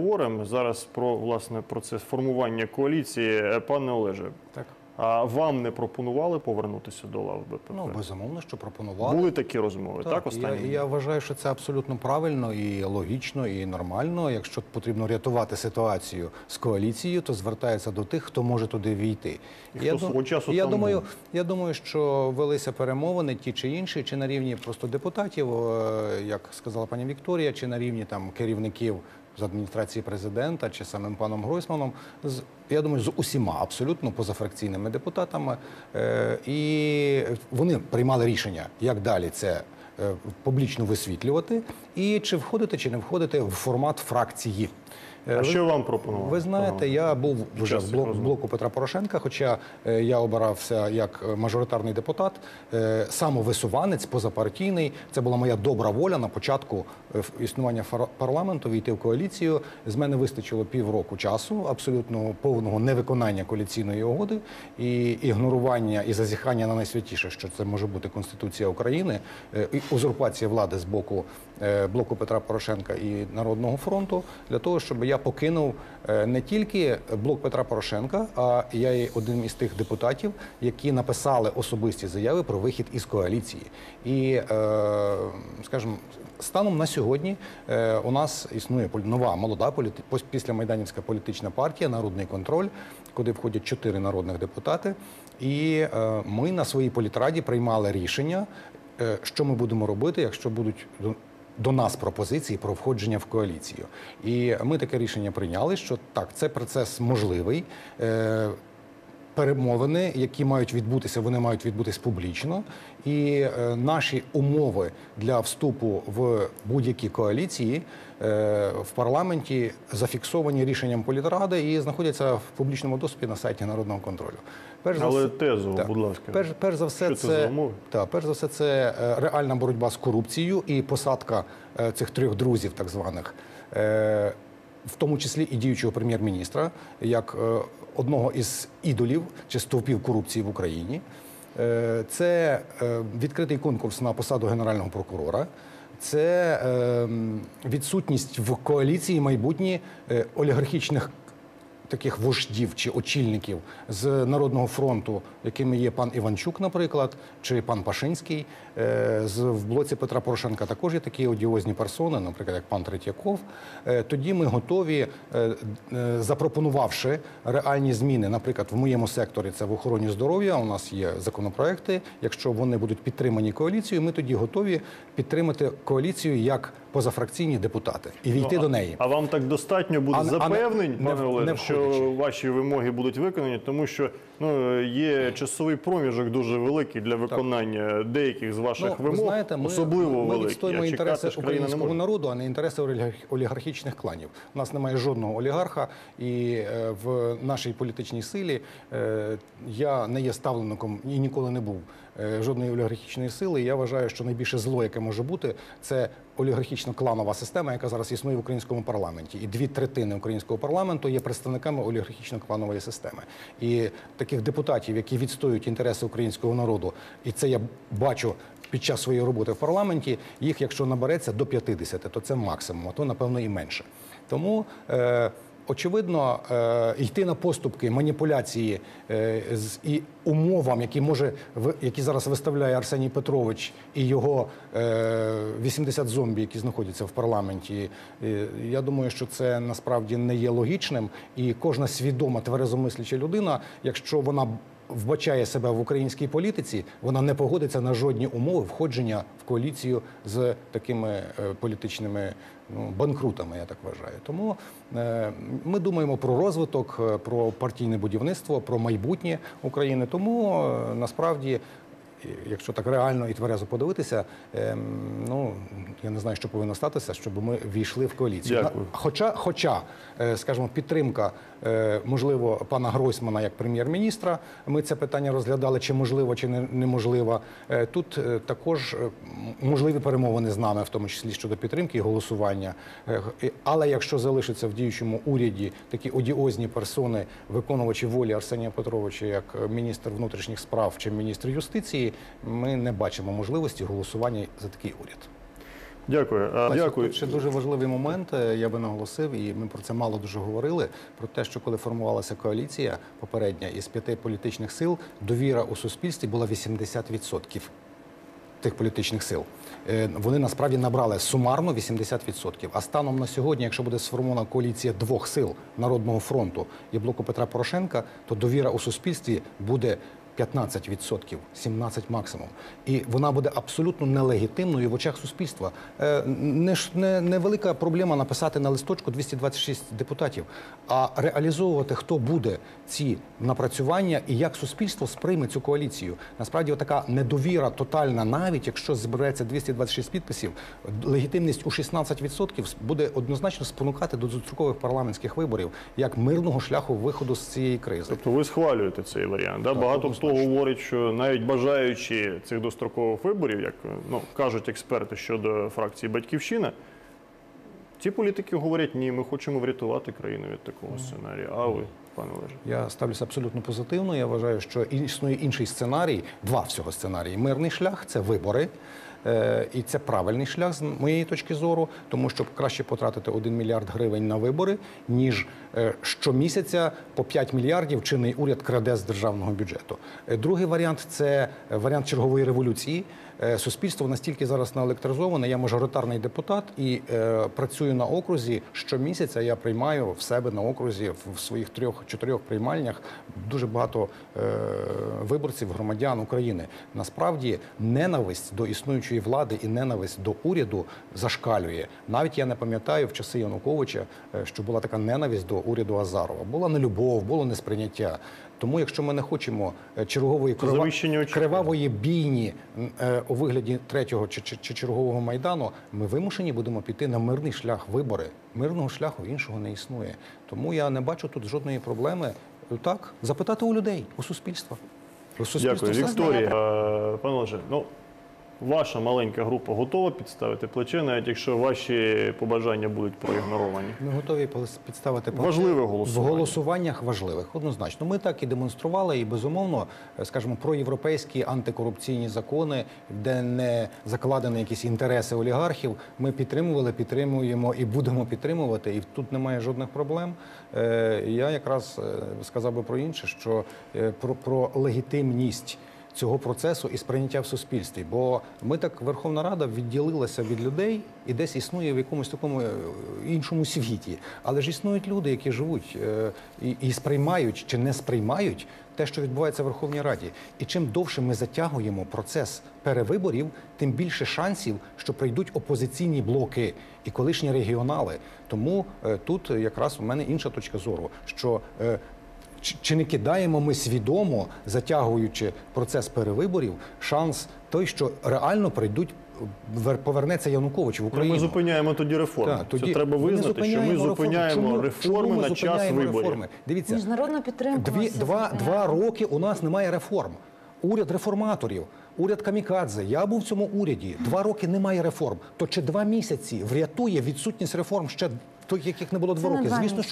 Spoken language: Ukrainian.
Говоримо зараз про власне процес формування коаліції. Е, Пане Олеже, Так. а вам не пропонували повернутися до лав БПП? Ну, безумовно, що пропонували. Були такі розмови, так, я, останні? і я вважаю, що це абсолютно правильно і логічно, і нормально. Якщо потрібно рятувати ситуацію з коаліцією, то звертається до тих, хто може туди війти. І я хто свого часу я там думаю, був. я думаю, що велися перемовини ті чи інші, чи на рівні просто депутатів, е, як сказала пані Вікторія, чи на рівні там керівників. З адміністрації президента чи самим паном Гройсманом, з я думаю, з усіма абсолютно позафракційними депутатами, е, і вони приймали рішення, як далі це е, публічно висвітлювати, і чи входити, чи не входити в формат фракції. Е, А що вам пропонували? ви знаєте, я був вже в блок, блоку Петра Порошенка, хоча е, я обирався як е, мажоритарний депутат, самовисуванець, позапартійний. Це була моя добра воля на початку існування парламенту війти в коаліцію. З мене вистачило півроку часу, абсолютно повного невиконання коаліційної угоди і ігнорування і зазіхання на найсвятіше, що це може бути Конституція України, і узурпація влади з боку блоку Петра Порошенка і Народного фронту для того, щоб я покинув е, не тільки блок Петра Порошенка, а я є один із тих депутатів, які написали особисті заяви про вихід із коаліції. І, е, скажімо, станом на сьогодні е, у нас існує нова молода політи... пос- післямайданівська політична партія Народний контроль, куди входять чотири народних депутати. І ми на своїй політраді приймали рішення, що ми будемо робити, якщо будуть до- нас пропозиції про входження в коаліцію. І ми таке рішення прийняли, що так, це процес можливий. Перемовини, які мають відбутися, вони мають відбутись публічно, і е, наші умови для вступу в будь-які коаліції е, в парламенті зафіксовані рішенням політради і знаходяться в публічному доступі на сайті народного контролю. Перш за Але тезу, Так. будь ласка. Перш, перш за все, Що це за умови? та, перш за все, це е, реальна боротьба з корупцією і посадка цих трьох друзів, так званих, в тому числі і діючого прем'єр-міністра, як е, одного із ідолів чи стовпів корупції в Україні. Е, Це е, відкритий конкурс на посаду генерального прокурора. Це е, відсутність в коаліції майбутні олігархічних таких вождів чи очільників з Народного фронту, якими є пан Іванчук, наприклад, чи пан Пашинський. Е, З в блоці Петра Порошенка також є такі одіозні персони, наприклад, як пан Третьяков. Е, Тоді ми готові, е, запропонувавши реальні зміни, наприклад, в моєму секторі це в охороні здоров'я. У нас є законопроекти. Якщо вони будуть підтримані коаліцією, ми тоді готові підтримати коаліцію як позафракційні депутати і війти Ну, до неї. А вам так достатньо буде А не- а не- запевнень, не пане не що ваші вимоги будуть виконані, тому що ну є часовий проміжок дуже великий для виконання деяких з ваших Ну, вимог, ви знаєте, ми, особливо ми А чекати інтереси українського народу, а не інтереси олігарх- олігархічних кланів. У нас немає жодного олігарха, і е, в нашій політичній силі е, я не є ставленником і ніколи не був жодної олігархічної сили. Я вважаю, що найбільше зло, яке може бути, це олігархічно-кланова система, яка зараз існує в українському парламенті. І дві третини українського парламенту є представниками олігархічно-кланової системи. І таких депутатів, які відстоюють інтереси українського народу, і це я бачу під час своєї роботи в парламенті, їх, якщо набереться до 50, то це максимум, а то напевно і менше. Тому е, очевидно, е, йти на поступки, маніпуляції е, з і умовам, які може які зараз виставляє Арсеній Петрович і його е, 80 зомбі, які знаходяться в парламенті. е, Я думаю, що це насправді не є логічним, і кожна свідома тверезомисляча людина, якщо вона вбачає себе в українській політиці, вона не погодиться на жодні умови входження в коаліцію з такими е, політичними ну, банкрутами, я так вважаю. Тому е, ми думаємо про розвиток, е, про партійне будівництво, про майбутнє України. Тому е, насправді. Якщо так реально і тверезо подивитися, ем, ну я не знаю, що повинно статися, щоб ми війшли в коаліцію. Дякую. Хоча, хоча, е, скажімо, підтримка, е, можливо, пана Гройсмана як прем'єр-міністра, ми це питання розглядали, чи можливо, чи не- неможливо. Е, Тут також можливі перемовини з нами, в тому числі щодо підтримки і голосування. Але якщо залишиться в діючому уряді такі одіозні персони, виконувачі волі Арсенія Петровича, як міністр внутрішніх справ чи міністр юстиції, ми не бачимо можливості голосування за такий уряд. Дякую. А, Дякую. Тут ще дуже важливий момент, е, я би наголосив, і ми про це мало дуже говорили. Про те, що коли формувалася коаліція попередня із п'яти політичних сил, довіра у суспільстві була 80% тих політичних сил. Е, Вони насправді набрали сумарно 80%. А станом на сьогодні, якщо буде сформована коаліція двох сил Народного фронту і блоку Петра Порошенка, то довіра у суспільстві буде 15%, 17% максимум. І вона буде абсолютно нелегітимною в очах суспільства. Е, Не, не, не проблема написати на листочку 226 депутатів, а реалізовувати, хто буде ці напрацювання і як суспільство сприйме цю коаліцію. Насправді, така недовіра тотальна, навіть якщо збереться 226 підписів, легітимність у 16% буде однозначно спонукати до дострокових парламентських виборів як мирного шляху виходу з цієї кризи. Тобто ви схвалюєте цей варіант. Да? Багато хто говорить, що навіть бажаючи цих дострокових виборів, як ну, кажуть експерти щодо фракції Батьківщина, ці політики говорять, ні, ми хочемо врятувати країну від такого сценарію. А ви, пане Олеже? Я ставлюся абсолютно позитивно. Я вважаю, що існує інший сценарій, два всього сценарії. Мирний шлях це вибори. Е, І це правильний шлях з моєї точки зору, тому що краще потратити 1 мільярд гривень на вибори, ніж е, щомісяця по 5 мільярдів чинний уряд краде з державного бюджету. Е, Другий варіант це варіант чергової революції. Суспільство настільки зараз наелектризоване. Я мажоритарний депутат і працюю на окрузі. Щомісяця я приймаю в себе на окрузі в своїх трьох-чотирьох приймальнях дуже багато виборців, громадян України. Насправді ненависть до існуючої влади і ненависть до уряду зашкалює. Навіть я не пам'ятаю в часи Януковича, е, що була така ненависть до уряду Азарова. Була нелюбов, було несприйняття. Тому, якщо ми не хочемо е, чергової крива- кривавої бійні е, у вигляді третього чи, чи, чи чергового майдану, ми вимушені будемо піти на мирний шлях вибори. Мирного шляху іншого не існує. Тому я не бачу тут жодної проблеми. Так, запитати у людей, у суспільства. У суспільства Дякую, Вікторія. Е, Пане Олеже, ну ваша маленька група готова підставити плече, навіть якщо ваші побажання будуть проігноровані. Ми готові підставити плече. Важливе в голосуваннях важливих. Однозначно, ми так і демонстрували, і безумовно, е, скажімо, проєвропейські антикорупційні закони, де не закладені якісь інтереси олігархів. Ми підтримували, підтримуємо і будемо підтримувати. І тут немає жодних проблем. Е, Я якраз е, сказав би про інше, що про, про легітимність цього процесу і сприйняття в суспільстві. Бо ми так Верховна Рада відділилася від людей і десь існує в якомусь такому е, іншому світі. Але ж існують люди, які живуть е, і, сприймають чи не сприймають те, що відбувається в Верховній Раді. І чим довше ми затягуємо процес перевиборів, тим більше шансів, що прийдуть опозиційні блоки і колишні регіонали. Тому е, тут якраз у мене інша точка зору, що чи- не кидаємо ми свідомо, затягуючи процес перевиборів, шанс той, що реально прийдуть, вер- повернеться Янукович в Ну, Україну. ми зупиняємо тоді реформи. Так, тоді Це треба ми визнати, що ми зупиняємо зупиняємо Чому- реформи чому ми на час виборів. реформи? Дивіться, Міжнародна підтримка. Дві, два, два роки у нас немає реформ. Уряд реформаторів, уряд камікадзе. Я був в цьому уряді. Два роки немає реформ. То чи два місяці врятує відсутність реформ ще тих, яких не було два роки? Звісно, що